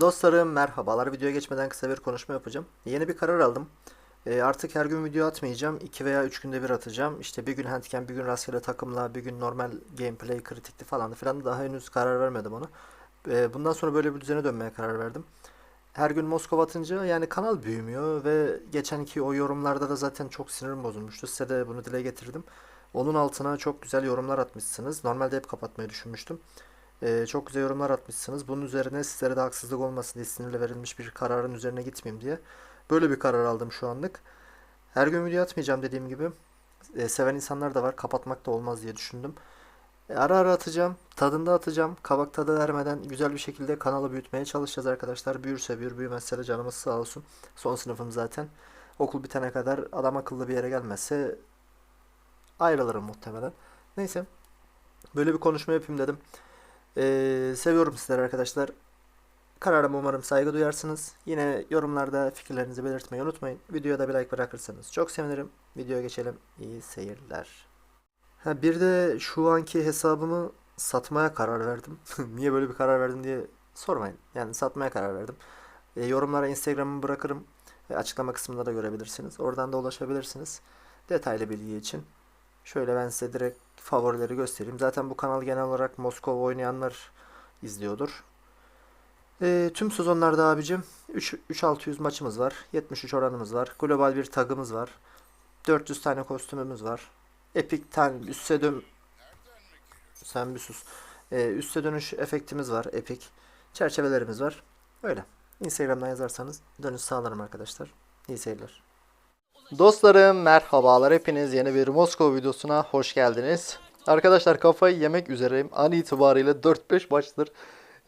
Dostlarım merhabalar. Videoya geçmeden kısa bir konuşma yapacağım. Yeni bir karar aldım. Ee, artık her gün video atmayacağım. 2 veya 3 günde bir atacağım. İşte bir gün handicam, bir gün rastgele takımla, bir gün normal gameplay, kritikli falan filan. Daha henüz karar vermedim onu. Ee, bundan sonra böyle bir düzene dönmeye karar verdim. Her gün Moskova atınca yani kanal büyümüyor ve geçenki o yorumlarda da zaten çok sinirim bozulmuştu. Size de bunu dile getirdim. Onun altına çok güzel yorumlar atmışsınız. Normalde hep kapatmayı düşünmüştüm. Ee, çok güzel yorumlar atmışsınız. Bunun üzerine sizlere de haksızlık olmasın diye sinirle verilmiş bir kararın üzerine gitmeyeyim diye. Böyle bir karar aldım şu anlık. Her gün video atmayacağım dediğim gibi. Ee, seven insanlar da var. Kapatmak da olmaz diye düşündüm. E, ara ara atacağım. Tadında atacağım. Kabak tadı vermeden güzel bir şekilde kanalı büyütmeye çalışacağız arkadaşlar. Büyürse büyür, büyümezse de canımız sağ olsun. Son sınıfım zaten. Okul bitene kadar adam akıllı bir yere gelmezse ayrılırım muhtemelen. Neyse. Böyle bir konuşma yapayım dedim. Ee, seviyorum sizleri arkadaşlar. Kararıma umarım saygı duyarsınız. Yine yorumlarda fikirlerinizi belirtmeyi unutmayın. Videoya da bir like bırakırsanız çok sevinirim. Videoya geçelim. İyi seyirler. Ha, bir de şu anki hesabımı satmaya karar verdim. Niye böyle bir karar verdim diye sormayın. Yani satmaya karar verdim. E, yorumlara Instagram'ımı bırakırım. E, açıklama kısmında da görebilirsiniz. Oradan da ulaşabilirsiniz. Detaylı bilgi için. Şöyle ben size direkt favorileri göstereyim. Zaten bu kanal genel olarak Moskova oynayanlar izliyordur. E, tüm sezonlarda abicim 3 3600 maçımız var. 73 oranımız var. Global bir tagımız var. 400 tane kostümümüz var. Epic tane üste dön sen bir sus. E, üste dönüş efektimiz var. Epic. Çerçevelerimiz var. Öyle. Instagram'dan yazarsanız dönüş sağlarım arkadaşlar. İyi seyirler. Dostlarım merhabalar hepiniz yeni bir Moskova videosuna hoş geldiniz. Arkadaşlar kafayı yemek üzereyim. An itibariyle 4-5 maçtır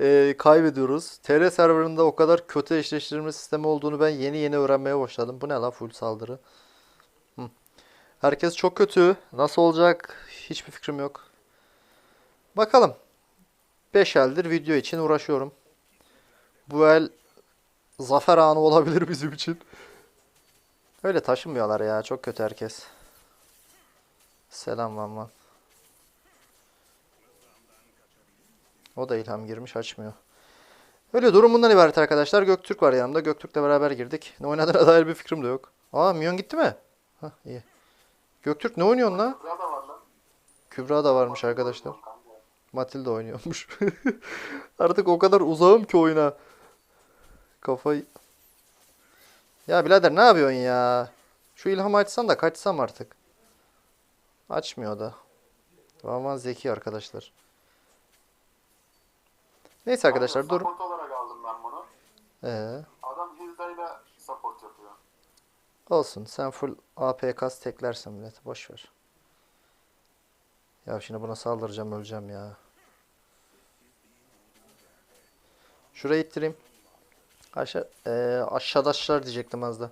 e, kaybediyoruz. TR serverında o kadar kötü eşleştirme sistemi olduğunu ben yeni yeni öğrenmeye başladım. Bu ne la full saldırı. Hı. Herkes çok kötü. Nasıl olacak hiçbir fikrim yok. Bakalım. 5 eldir video için uğraşıyorum. Bu el zafer anı olabilir bizim için. Öyle taşınmıyorlar ya. Çok kötü herkes. Selam Van Van. O da ilham girmiş açmıyor. Öyle durum bundan ibaret arkadaşlar. Göktürk var yanımda. Göktürk'le beraber girdik. Ne oynadığına dair bir fikrim de yok. Aa Mion gitti mi? Hah iyi. Göktürk ne oynuyorsun la? Kübra da var lan. Kübra da varmış arkadaşlar. Matilda oynuyormuş. Artık o kadar uzağım ki oyuna. Kafayı... Ya birader ne yapıyorsun ya? Şu ilhamı açsam da kaçsam artık. Açmıyor da. Vaman zeki arkadaşlar. Neyse arkadaşlar dur. Support olarak aldım ben bunu. Ee, Adam Hilda support yapıyor. olsun. Sen full AP kas teklersin millet. Boş ver. Ya şimdi buna saldıracağım öleceğim ya. Şurayı ittireyim. Aşağı, eee aşağıdaşlar diyecektim az da.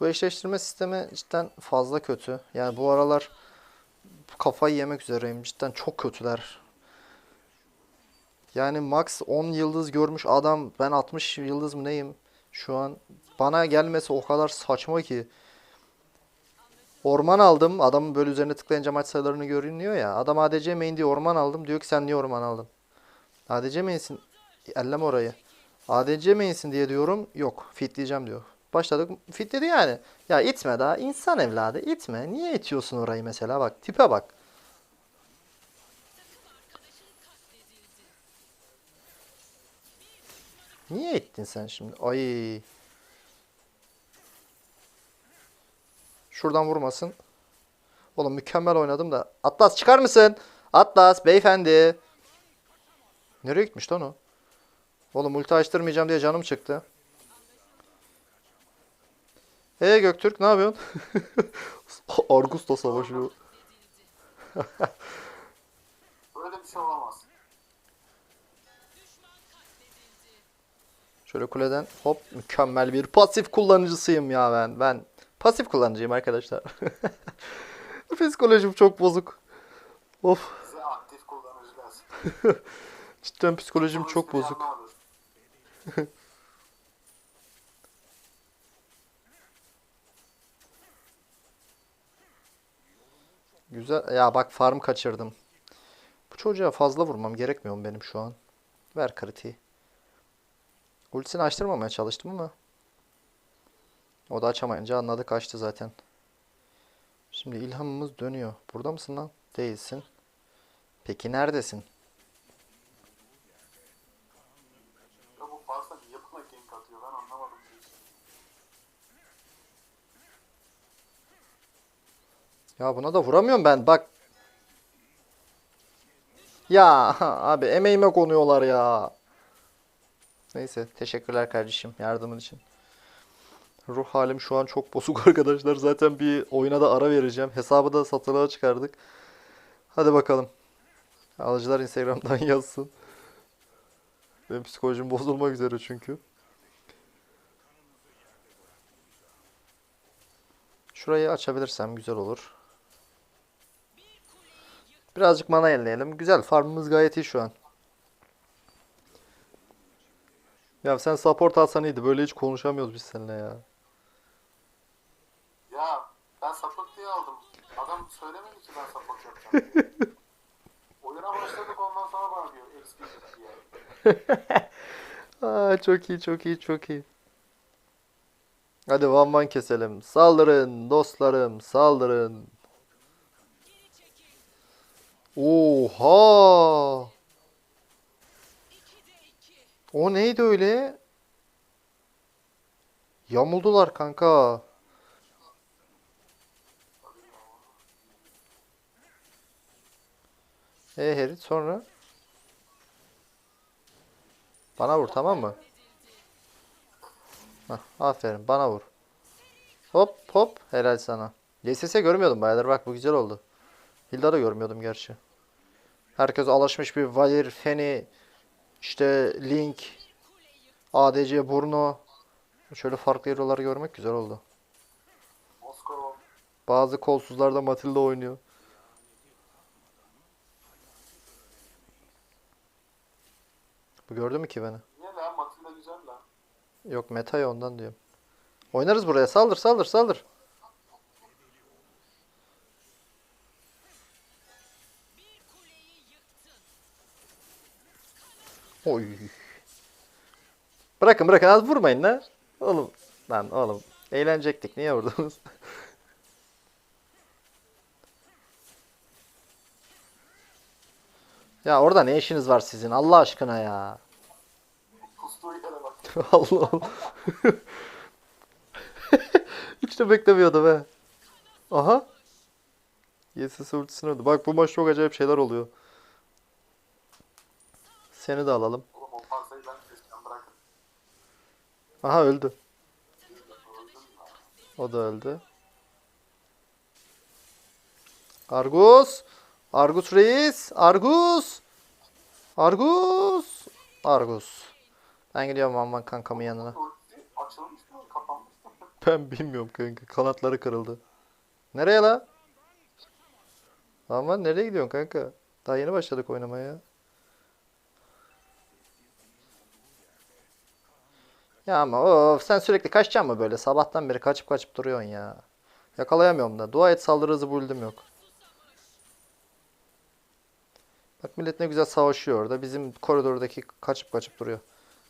Bu eşleştirme sistemi cidden fazla kötü. Yani bu aralar kafayı yemek üzereyim. Cidden çok kötüler. Yani max 10 yıldız görmüş adam ben 60 yıldız mı neyim şu an bana gelmesi o kadar saçma ki orman aldım adamın böyle üzerine tıklayınca maç sayılarını görünüyor ya adam ADC main diye orman aldım diyor ki sen niye orman aldın ADC main'sin elleme orayı ADC main'sin diye diyorum yok fitleyeceğim diyor başladık fitledi yani ya itme daha insan evladı itme niye itiyorsun orayı mesela bak tipe bak Niye ettin sen şimdi? Ay. Şuradan vurmasın. Oğlum mükemmel oynadım da. Atlas çıkar mısın? Atlas beyefendi. Nereye gitmiş lan o? Oğlum ulti açtırmayacağım diye canım çıktı. Ee Göktürk ne yapıyorsun? Argus'la savaşıyor. Böyle bir şey olamaz. Şöyle kuleden hop mükemmel bir pasif kullanıcısıyım ya ben. Ben pasif kullanıcıyım arkadaşlar. Psikolojim çok bozuk. Of Bize aktif kullanıcı lazım. cidden psikolojim çok bozuk. Güzel. Ya bak farm kaçırdım. Bu çocuğa fazla vurmam gerekmiyor mu benim şu an? Ver kritiği. Ultisini açtırmamaya çalıştım ama o da açamayınca anladı kaçtı zaten. Şimdi ilhamımız dönüyor. Burada mısın lan? Değilsin. Peki neredesin? Ya bu fazla niye buna gank atıyor ben anlamadım. hiç. Ya buna da vuramıyorum ben. Bak. Ya abi emeğime konuyorlar ya. Neyse teşekkürler kardeşim yardımın için. Ruh halim şu an çok bozuk arkadaşlar. Zaten bir oyuna da ara vereceğim. Hesabı da satılığa çıkardık. Hadi bakalım. Alıcılar Instagram'dan yazsın. Benim psikolojim bozulmak üzere çünkü. Şurayı açabilirsem güzel olur. Birazcık mana elleyelim. Güzel. Farmımız gayet iyi şu an. Ya sen support alsan iyiydi. Böyle hiç konuşamıyoruz biz seninle ya. Ya ben support diye aldım. Adam söylemedi ki ben support yapacağım. Oyuna başladık ondan sonra bana diyor XP diye. Aa, çok iyi, çok iyi, çok iyi. Hadi one man keselim. Saldırın dostlarım, saldırın. Oha! O neydi öyle? Yamuldular kanka. E Herit sonra? Bana vur tamam mı? Hah, aferin bana vur. Hop hop helal sana. YSS görmüyordum bayağıdır bak bu güzel oldu. Hilda da görmüyordum gerçi. Herkes alışmış bir Valir, Feni, işte Link, ADC, Burno. Şöyle farklı hero'ları görmek güzel oldu. Moskova Bazı kolsuzlarda Matilda oynuyor. Bu gördü mü ki beni? niye lan Matilda güzel lan. Yok meta ya ondan diyorum. Oynarız buraya. Saldır saldır saldır. Oy. Bırakın bırakın az vurmayın lan. Oğlum lan oğlum. Eğlenecektik. Niye vurdunuz? ya orada ne işiniz var sizin Allah aşkına ya. Allah Allah. Hiç de beklemiyordum he. Aha. YSS ultisini. Bak bu maç çok acayip şeyler oluyor. Seni de alalım. Oğlum o fazlayı ben keseceğim bırakın. Aha öldü. O da öldü. Argus. Argus reis. Argus. Argus. Argus. Ben gidiyorum aman kankamın yanına. Ulti açılmış mı kapanmış mı? Ben bilmiyorum kanka. Kanatları kırıldı. Nereye la? Aman nereye gidiyorsun kanka? Daha yeni başladık oynamaya. Ya ama of sen sürekli kaçacaksın mı böyle? Sabahtan beri kaçıp kaçıp duruyorsun ya. Yakalayamıyorum da. Dua et saldırı hızı buldum yok. Bak millet ne güzel savaşıyor orada. Bizim koridordaki kaçıp kaçıp duruyor.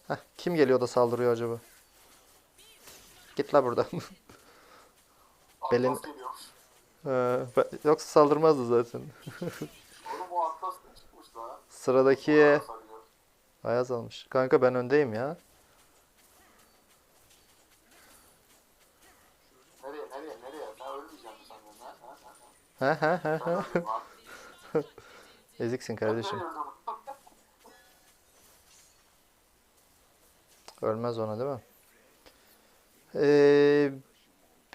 Heh, kim geliyor da saldırıyor acaba? Git la buradan. Belin-. Ee, yoksa saldırmazdı zaten. Sıradaki. Ayaz almış. Kanka ben öndeyim ya. He he he he. Eziksin kardeşim. Ölmez ona değil mi? Ee,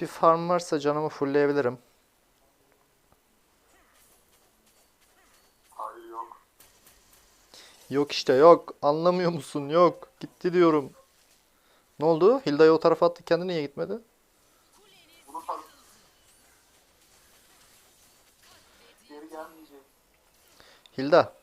bir farm varsa canımı fullleyebilirim. Hayır yok. Yok işte yok. Anlamıyor musun? Yok. Gitti diyorum. Ne oldu? Hilda'yı o tarafa attı. Kendi niye gitmedi? Hilda.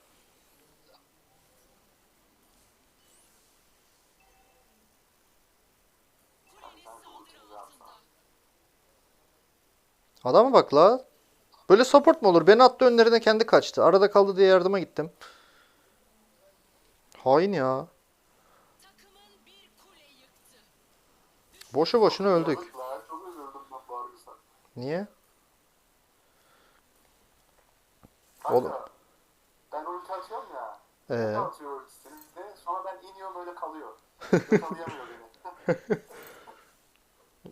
Adama bak la. Böyle support mu olur? Beni attı önlerine kendi kaçtı. Arada kaldı diye yardıma gittim. Hain ya. Boşu boşuna öldük. Niye? Oğlum. ben ulti atıyorum ya. Ee, atıyor. Ve sonra ben iniyorum öyle kalıyor. Yakalayamıyor beni.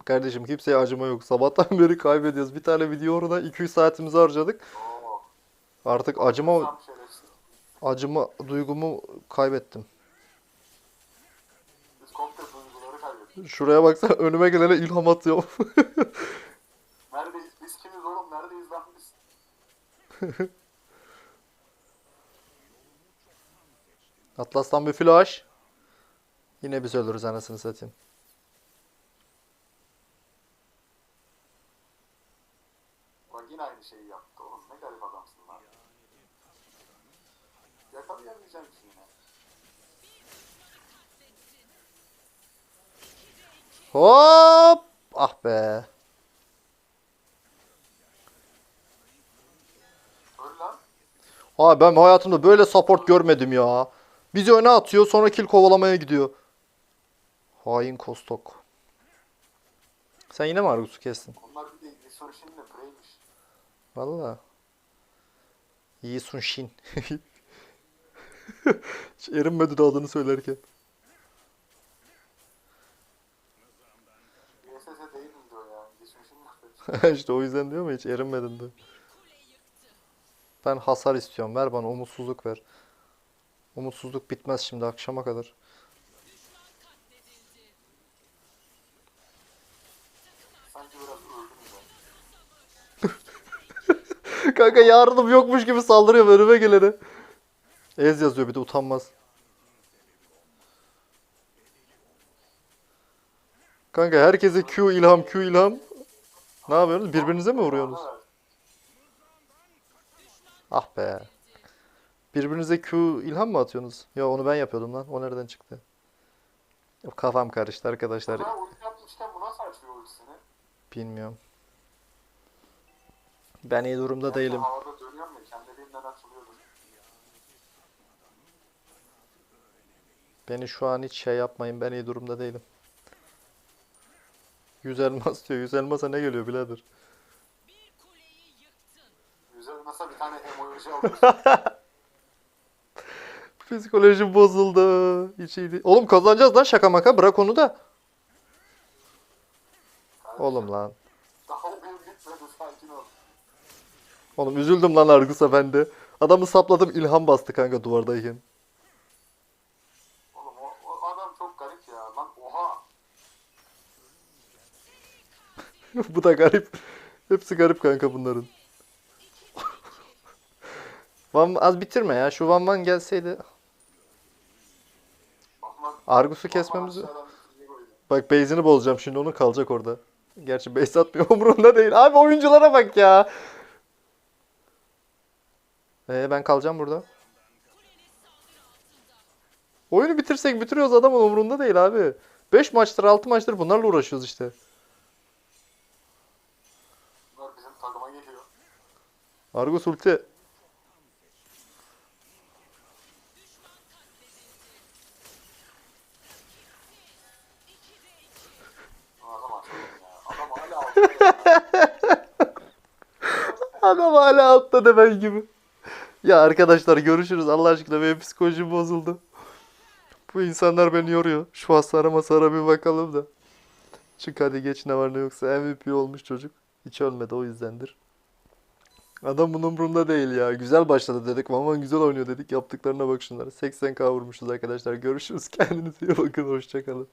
kardeşim kimseye acıma yok. Sabahtan beri kaybediyoruz. Bir tane video uğruna 200 saatimizi harcadık. Oo. Artık acıma acıma duygumu kaybettim. Biz komple duyguları kaybettik. Şuraya baksana önüme gelene ilham atıyorum. Neredeyiz? Biz kimiz oğlum? Neredeyiz lan biz? Atlas'tan bir flash. Yine biz ölürüz anasını satayım. Bak yine aynı şeyi yaptı oğlum. Ne garip adamsın lan. Yakalayamayacağım ki yine. Hop! Ah be. Öl lan. Abi ben hayatımda böyle support görmedim ya. Bizi öne atıyor sonra kill kovalamaya gidiyor. Hain Kostok. Sen yine mi Argus'u kestin? Onlar bir de Resurrection'le Prey'miş. Valla. İyi Sun Shin. Hiç erinmedi de adını söylerken. İşte o yüzden diyorum ya hiç erinmedin de. Ben hasar istiyorum. Ver bana umutsuzluk ver. Umutsuzluk bitmez şimdi akşama kadar. Kanka yardım yokmuş gibi saldırıyor önüme gelene. Ez yazıyor bir de utanmaz. Kanka herkese Q ilham Q ilham. Ne yapıyorsunuz? Birbirinize mi vuruyorsunuz? Ah be. Birbirinize Q ilham mı atıyorsunuz? Ya onu ben yapıyordum lan. O nereden çıktı? Kafam karıştı arkadaşlar. Ya ulti atmışken bu nasıl açıyor ultisini? Bilmiyorum. Ben iyi durumda Yani değilim. Havada kendiliğinden. Beni şu an hiç şey yapmayın. Ben iyi durumda değilim. Yüz elmas diyor. Yüz elmasa ne geliyor birader? Güzel nasıl bir tane emoji almış. Psikolojim bozuldu. Hiç iyi değil. Oğlum kazanacağız lan şaka maka. Bırak onu da. Oğlum lan. Oğlum üzüldüm lan Argus'a ben de. Adamı sapladım ilham bastı kanka duvardayken. Oğlum o, o adam çok garip ya. Lan oha. Bu da garip. Hepsi garip kanka bunların. Van az bitirme ya. Şu Van Van gelseydi. Argus'u kesmemizi. Bak base'ini bozacağım şimdi onu kalacak orada. Gerçi base atmıyor umurunda değil. Abi oyunculara bak ya. Ee, ben kalacağım burada. Oyunu bitirsek bitiriyoruz adamın umurunda değil abi. 5 maçtır 6 maçtır bunlarla uğraşıyoruz işte. Argus ulti. Adam hala altta da ben gibi. Ya arkadaşlar görüşürüz. Allah aşkına benim psikolojim bozuldu. Bu insanlar beni yoruyor. Şu hasara masara bir bakalım da. Çık hadi geç ne var ne yoksa MVP olmuş çocuk. Hiç ölmedi o yüzdendir. Adam bunun umurunda değil ya. Güzel başladı dedik. Maman güzel oynuyor dedik. Yaptıklarına bak şunlara. 80k vurmuşuz arkadaşlar. Görüşürüz. Kendinize iyi bakın. Hoşçakalın.